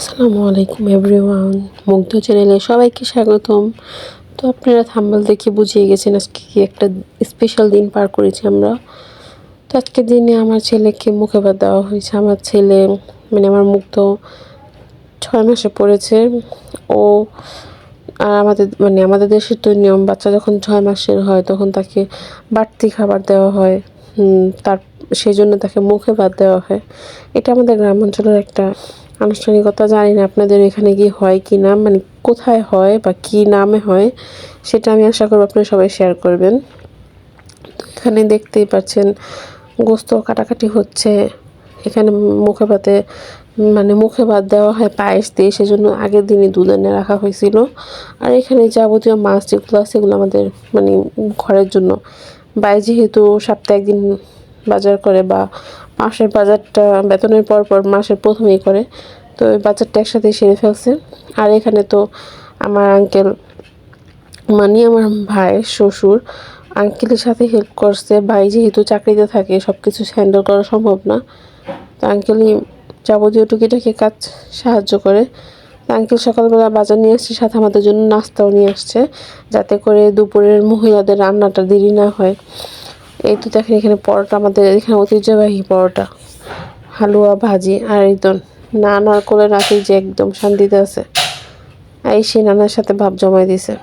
আসসালামু আলাইকুম এভরিওয়ান, মুগ্ধ চ্যানেলে সবাইকে স্বাগতম। তো আপনারা থাম্বাল দেখে বুঝিয়ে গেছেন আজকে কি একটা স্পেশাল দিন পার করেছি আমরা। তো আজকের দিনে আমার ছেলেকে মুখে ভাত দেওয়া হয়েছে। আমার ছেলে মানে আমার মুগ্ধ ছয় মাসে পড়েছে। ও আর আমাদের মানে আমাদের দেশের তো নিয়ম, বাচ্চা যখন ছয় মাসের হয় তখন তাকে বাড়তি খাবার দেওয়া হয়। তার সেই জন্য তাকে মুখে ভাত দেওয়া হয়। এটা আমাদের গ্রাম অঞ্চলের একটা আনুষ্ঠানিকতা জানি না আপনাদের এখানে কি হয় কি না মানে কোথায় হয় বা কি নামে হয়, সেটা আমি আশা করব আপনারা সবাই শেয়ার করবেন। তো এখানে দেখতেই পাচ্ছেন, গোস্ত কাটাকাটি হচ্ছে। এখানে মুখে ভাতে মানে মুখে ভাত দেওয়া হয় পায়েস দিয়ে, সেজন্য আগের দিনই দুধ এনে রাখা হয়েছিল। আর এখানে যাবতীয় মাছ যেগুলো আছে সেগুলো আমাদের মানে ঘরের জন্য। বাই যেহেতু সপ্তাহে একদিন বাজার করে বা মাসের বাজারটা, বেতনের পর পর মাসের প্রথমেই করে তো ওই বাজারটা একসাথে সেরে ফেলছে। আর এখানে তো আমার আঙ্কেল মানে আমার ভাই, শ্বশুর আঙ্কেলের সাথে হেল্প করছে। ভাই যেহেতু চাকরিতে থাকে সব কিছু হ্যান্ডেল করা সম্ভব না। তো আঙ্কেলই যাবতীয় টুকিটাকি কাজ সাহায্য করে। আঙ্কেল সকালবেলা বাজার নিয়ে আসছে, সাথে আমাদের জন্য নাস্তাও নিয়ে আসছে, যাতে করে দুপুরের মহিলাদের রান্নাটা দেরি না হয়। এই তো দেখেন এখানে পরোটা আমাদের, এখানে ঐতিহ্যবাহী পরোটা, হালুয়া, ভাজি আর তো নানার কোলে রাখি যে একদম শান্তিতে আছে। এই সে নানার সাথে ভাব জমাই দিছে।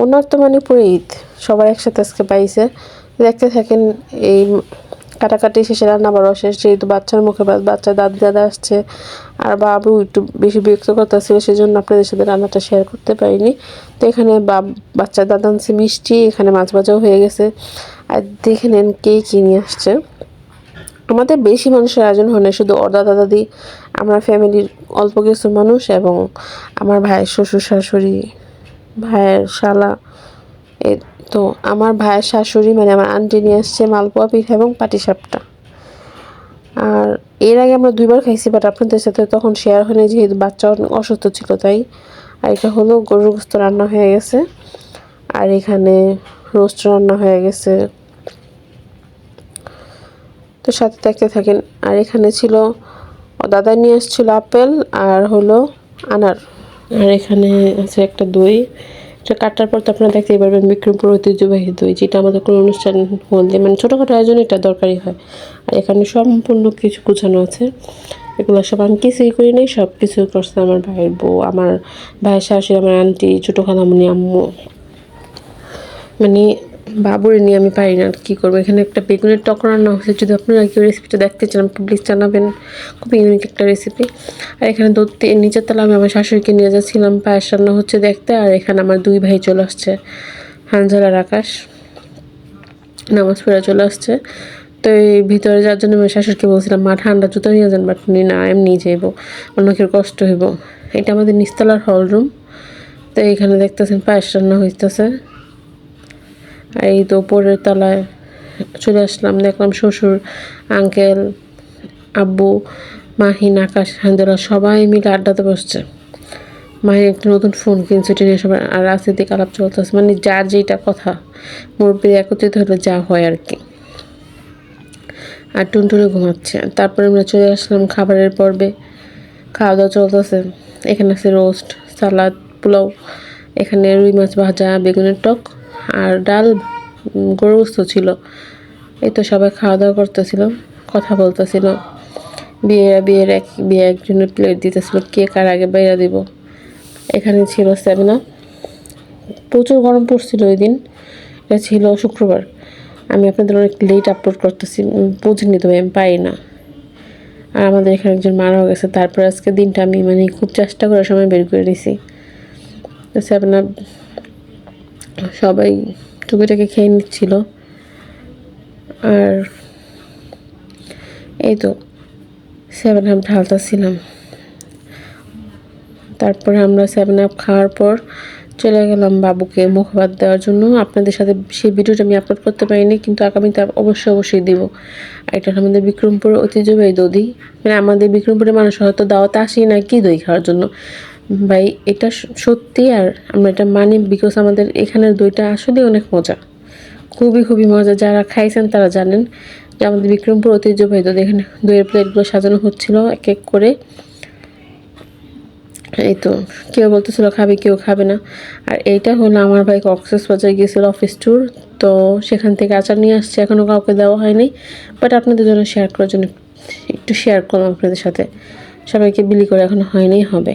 ওনার তো মানে পুরো ঈদ। সবার একসাথে আজকে পাইছে। দেখতে থাকেন এই কাটাকাটি শেষে রান্না বাড়া শেষ, যেহেতু বাচ্চার মুখে বাচ্চা দাদি দাদা আসছে, আর বাবু একটু বেশি বিরক্ত করতেছিল, সেজন্য আপনাদের সাথে রান্নাটা শেয়ার করতে পারিনি। তো এখানে বাচ্চার দাদা আনছে মিষ্টি, এখানে মাছ ভাজাও হয়ে গেছে। আর দেখে নেন কে কী নিয়ে আসছে। আমাদের বেশি মানুষের আয়োজন হয় না, শুধু ওর দাদা দাদি আমরা ফ্যামিলির অল্প কিছু মানুষ এবং আমার ভাইয়ের শ্বশুর শাশুড়ি, ভাইয়ের শালা। এ তো আমার ভাইয়ের শাশুড়ি মানে আমার আন্টি নিয়ে আসছে মালপোয়া পিঠা এবং পাটিসাপটা আর এর আগে আমরা দুইবার খাইছি বাট আপনাদের সাথে তখন শেয়ার হয়নি যেহেতু বাচ্চা অসুস্থ ছিল তাই। আর এটা হলো গরুর গোস্ত রান্না হয়ে গেছে। আর এখানে রোস্ট রান্না হয়ে গেছে। তো সাথে দেখতে থাকেন। আর এখানে ছিল দাদা নিয়ে এসেছিল আপেল আর হলো আনার। আর এখানে আছে একটা দই। এটা কাটার পর তো আপনারা দেখতেই পারবেন বিক্রমপুর ঐতিহ্যবাহী দই, যেটা আমাদের কোনো অনুষ্ঠান হলে মানে ছোটোখাটো আয়োজনে এটা দরকারি হয়। আর এখানে সম্পূর্ণ কিছু গুছানো আছে। এগুলো সব আমি কিছুই করি নাই, সব কিছু করছে আমার ভাইয়ের বউ, আমার ভাইয়ের শাশুড়ি, আমার আন্টি ছোটো খালামুনি আম্মু। মানে বাবুরে নিয়ে আমি পারি না কী করব? এখানে একটা বেগুনের টক রান্না হয়েছে, যদি আপনারা কেউ রেসিপিটা দেখতে চান প্লিজ জানাবেন। খুব ইউনিক একটা রেসিপি আর এখানে দুধ নিচের তলা, আমি আমার শাশুড়িকে নিয়ে যাচ্ছিলাম, পায়েস রান্না হচ্ছে দেখতে, আর এখানে আমার দুই ভাই চলে আসছে হানজালার আকাশ নামাজ পড়ে চলে আসছে। তো এই ভিতরে যাওয়ার জন্য আমি শাশুড়িকে বলছিলাম, মা, ঠান্ডা জুতো নিয়ে যান বাট উনি না, এমনি যাইব, অন্য কেউ কষ্ট হইব। এটা আমাদের নিস্তলার হল রুম তো এখানে দেখতেছেন পায়েস রান্না হইতেছে। এই তো উপরের তলায় চলে আসলাম, দেখলাম শ্বশুর, আঙ্কেল, আব্বু, মাহিন, আকাশ হান্দোলা সবাই মিলে আড্ডাতে বসছে। মাহিন একটা নতুন ফোন কিনছে এটা সবাই, আর রাজনীতিক আলাপ চলতেছে। মানে যার যেটা কথা, মুরব্বীর একত্রিত হলে যা হয় আর কি। আর টুনটুনে ঘুমাচ্ছে। তারপরে আমরা চলে আসলাম খাবারের পর্বে। খাওয়া দাওয়া চলতেছে। এখানে আছে রোস্ট সালাদ পোলাও, এখানে রুই মাছ ভাজা, বেগুনের টক আর ডাল গরুস্থ ছিল। এই তো সবাই খাওয়া দাওয়া করতেছিল, কথা বলতেছিল। বিয়েরা বিয়ের এক, বিয়ে একজনের প্লেট দিতেছিল, কে কার আগে বাইরা দিব। এখানে ছিল সেমিনা প্রচুর গরম পড়ছিল ওই দিন। এটা ছিল শুক্রবার। আমি আপনাদের অনেক লেট আপলোড করতেছি বুঝিনি তো আমি পাই না। আর আমাদের এখানে একজন মারাও গেছে, তারপর আজকে দিনটা আমি মানে খুব চেষ্টা করার সময় বের করে দিছি। আপ সবাই টুকিটাকে খেয়ে নিচ্ছিল। আর এই তো সেভেন আপ ঢালতেছিলাম। তারপরে আমরা সেভেন আপ খাওয়ার পর চলে গেলাম বাবুকে মুখবাদ দেওয়ার জন্য। আপনাদের সাথে সেই ভিডিওটা আমি আপলোড করতে পারিনি, কিন্তু আগামীতে অবশ্যই অবশ্যই দিব। এটা আমাদের বিক্রমপুর ঐতিহ্যবাহী দধি মানে আমাদের বিক্রমপুরের মানুষ হয়তো দাওয়াতে আসি না কি দই খাওয়ার জন্য। ভাই, এটা সত্যি আর আমরা এটা মানি বিকজ আমাদের এখানের দইটা আসলে অনেক মজা। খুবই খুবই মজা। যারা খাইছেন তারা জানেন যে আমাদের বিক্রমপুর ঐতিহ্যবাহী দই, এখানে দইয়ের প্লেটগুলো সাজানো হচ্ছিল এক এক করে। এই তো, কেউ বলতেছিল, খাবে? কেউ খাবে না। আর এইটা হলো আমার ভাই কক্সেস বাজার গিয়েছিল অফিস ট্যুর তো সেখান থেকে আচার নিয়ে আসছে। এখনও কাউকে দেওয়া হয়নি বাট আপনাদের জন্য শেয়ার করার জন্য একটু শেয়ার করলাম আপনাদের সাথে। সবাইকে বিলি করে এখনও হয়নি, হবে।